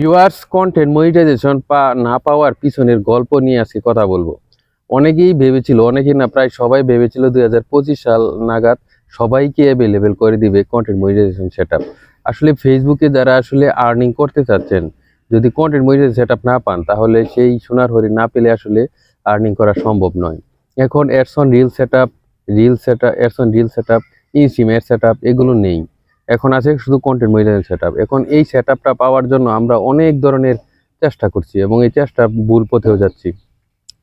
Viewers content monetization পা না পাওয়ার পিছনের গল্প নিয়ে আজকে কথা বলব। অনেকেই ভেবেছিল, অনেকেই না, প্রায় সবাই ভেবেছিল দুই হাজার পঁচিশ সাল নাগাদ সবাইকে অ্যাভেলেবেল করে দিবে কন্টেন্ট মনিটাইজেশন সেট আসলে ফেসবুকে যারা আসলে আর্নিং করতে চাচ্ছেন, যদি কন্টেন্ট মনিটাইজেশন সেট না পান, তাহলে সেই সোনার হরি না পেলে আসলে আর্নিং করা সম্ভব নয়। এখন অ্যাডসন reel set up reel set up অ্যাডসন reel set up ইনসিমের সেট আপ এগুলো নেই। এখন আছে শুধু কন্টেন্ট মনিটাইজেশন সেট এখন এই সেট পাওয়ার জন্য আমরা অনেক ধরনের চেষ্টা করছি এবং এই চেষ্টা ভুল পথেও যাচ্ছি।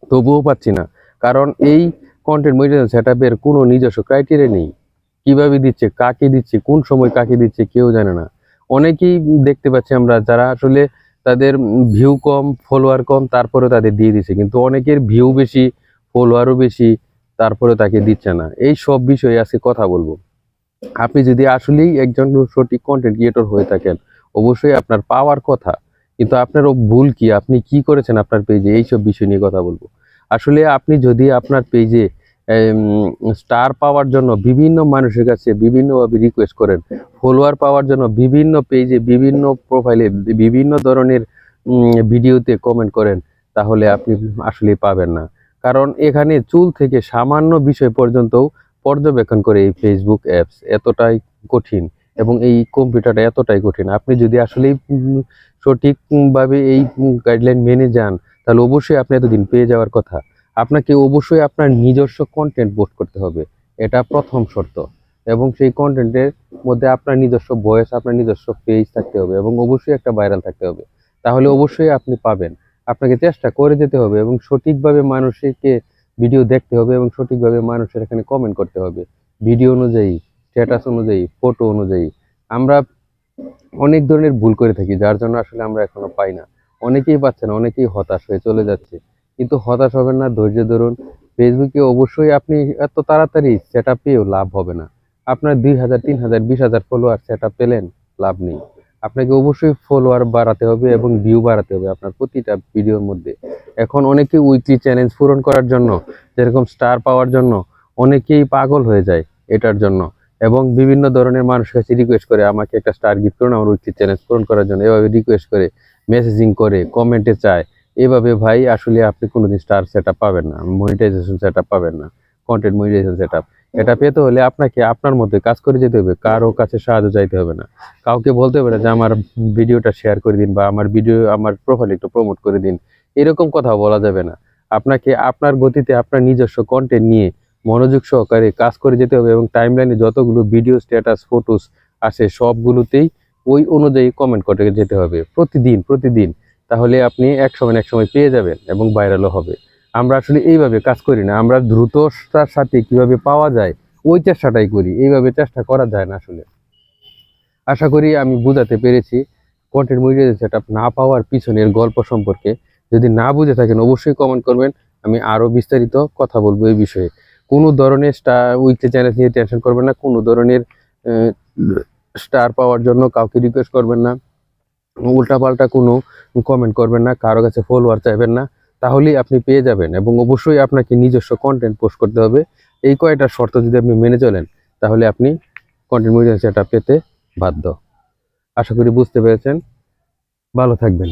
তবুও পাচ্ছি না। কারণ এই কন্টেন্ট মনিটাইজেশন সেট আপের কোনো নিজস্ব ক্রাইটেরিয়া নেই। কীভাবে দিচ্ছে, কাকে দিচ্ছে, কোন সময় কাকে দিচ্ছে কেউ জানে না। অনেকেই দেখতে পাচ্ছি আমরা যারা আসলে তাদের ভিউ কম ফলোয়ার কম তারপরে তাদের দিয়ে দিচ্ছে কিন্তু অনেকের ভিউ বেশি ফলোয়ারও বেশি তারপরে তাকে দিচ্ছে না। এই সব বিষয়ে আজকে কথা বলব। আপনি যদি আসলেই একজন সঠিক কন্টেন্ট ক্রিয়েটর হয়ে থাকেন, অবশ্যই আপনার পাওয়ার কথা, কিন্তু আপনার ভুল কি? আপনি কি করেছেন আপনার পেজে এইসব বিষয় নিয়ে কথা বলব। আসলে আপনি যদি আপনার পেজে স্টার পাওয়ার জন্য বিভিন্ন মানুষের কাছে বিভিন্নভাবে রিকোয়েস্ট করেন ফলোয়ার পাওয়ার জন্য বিভিন্ন পেজে বিভিন্ন প্রোফাইলে বিভিন্ন ধরনের ভিডিওতে কমেন্ট করেন, তাহলে আপনি আসলে পাবেন না। কারণ এখানে চুল থেকে সামান্য বিষয় পর্যন্তও পর্যবেক্ষণ করে এই ফেসবুক অ্যাপস এতটাই কঠিন এবং এই কম্পিউটারটা এতটাই কঠিন। আপনি যদি আসলেই সঠিকভাবে এই গাইডলাইন মেনে যান, তাহলে অবশ্যই আপনি এতদিন পেয়ে যাওয়ার কথা। আপনাকে অবশ্যই আপনার নিজস্ব কন্টেন্ট পোস্ট করতে হবে। এটা প্রথম শর্ত। এবং সেই কন্টেন্টের মধ্যে আপনার নিজস্ব ভয়েস আপনার নিজস্ব পেজ থাকতে হবে এবং অবশ্যই একটা ভাইরাল থাকতে হবে। তাহলে অবশ্যই আপনি পাবেন। আপনাকে চেষ্টা করে যেতে হবে এবং সঠিকভাবে মানুষকে ভিডিও দেখতে হবে এবং সঠিকভাবে মানুষের এখানে কমেন্ট করতে হবে। ভিডিও অনুযায়ী স্ট্যাটাস অনুযায়ী ফটো অনুযায়ী। আমরা অনেক ধরনের ভুল করে থাকি, যার জন্য আসলে আমরা এখনও পাই না। অনেকেই পাচ্ছে না, অনেকেই হতাশ হয়ে চলে যাচ্ছে। কিন্তু হতাশ হবেন না, ধৈর্য ধরুন। ফেসবুকে অবশ্যই আপনি এত তাড়াতাড়ি সেট পেয়েও লাভ হবে না। আপনার দুই হাজার, তিন হাজার, বিশ হাজার ফলোয়ার সেট পেলেন, লাভ নেই। আপনাকে অবশ্যই ফলোয়ার বাড়াতে হবে এবং ভিউ বাড়াতে হবে আপনার প্রতিটা ভিডিওর মধ্যে। এখন অনেকে উইকলি চ্যালেঞ্জ পূরণ করার জন্য, যেরকম স্টার পাওয়ার জন্য, অনেকেই পাগল হয়ে যায় এটার জন্য এবং বিভিন্ন ধরনের মানুষের কাছে রিকোয়েস্ট করে, আমাকে একটা স্টার গিফট করুন, আমার উইকলি চ্যালেঞ্জ পূরণ করার জন্য। এভাবে রিকোয়েস্ট করে মেসেজিং করে কমেন্টে চায়। এভাবে ভাই, আসলে আপনি কোনোদিন স্টার সেট পাবেন না মনিটাইজেশন সেট পাবেন না কন্টেন্ট মনিটাইজেশন সেট এটা পেতে হলে আপনাকে আপনার মধ্যে কাজ করে যেতে হবে। কারও কাছে সাহায্য চাইতে হবে না। কাউকে বলতে হবে না যে, আমার ভিডিওটা শেয়ার করে দিন বা আমার ভিডিও আমার প্রোফাইল একটু প্রমোট করে দিন। এরকম কথা বলা যাবে না। আপনাকে আপনার গতিতে আপনার নিজস্ব কন্টেন্ট নিয়ে মনোযোগ সহকারে কাজ করে যেতে হবে এবং টাইমলাইনে যতগুলো ভিডিও স্ট্যাটাস ফটোস আসে সবগুলোতেই ওই অনুযায়ী কমেন্ট করে যেতে হবে। প্রতিদিন প্রতিদিন। তাহলে আপনি এক সময় এক সময় পেয়ে যাবেন এবং ভাইরালও হবে। আমরা আসলে এইভাবে কাজ করি না। আমরা দ্রুততার সাথে কীভাবে পাওয়া যায়, ওই চেষ্টাটাই করি। এইভাবে চেষ্টা করা যায় না আসলে। আশা করি আমি বোঝাতে পেরেছি। কন্টেন্ট মনিটাইজেশন সেটআপ না পাওয়ার পিছনের গল্প সম্পর্কে। যদি না বুঝে থাকেন, অবশ্যই কমেন্ট করবেন। আমি আরও বিস্তারিত কথা বলব এই বিষয়ে। কোনো ধরনের স্টার উইকলি চ্যানেল নিয়ে টেনশন করবেন না। কোনো ধরনের স্টার পাওয়ার জন্য কাউকে রিকোয়েস্ট করবেন না। উল্টাপাল্টা কোনো কমেন্ট করবেন না। কারও কাছে ফলোয়ার চাইবেন না। তাহলেই আপনি পেয়ে যাবেন এবং অবশ্যই আপনাকে নিজস্ব কন্টেন্ট পোস্ট করতে হবে। এই কয়টা শর্ত যদি আপনি মেনে চলেন, তাহলে আপনি কন্টেন্ট মিডিয়া পেতে বাধ্য। আশা করি বুঝতে পেরেছেন। ভালো থাকবেন।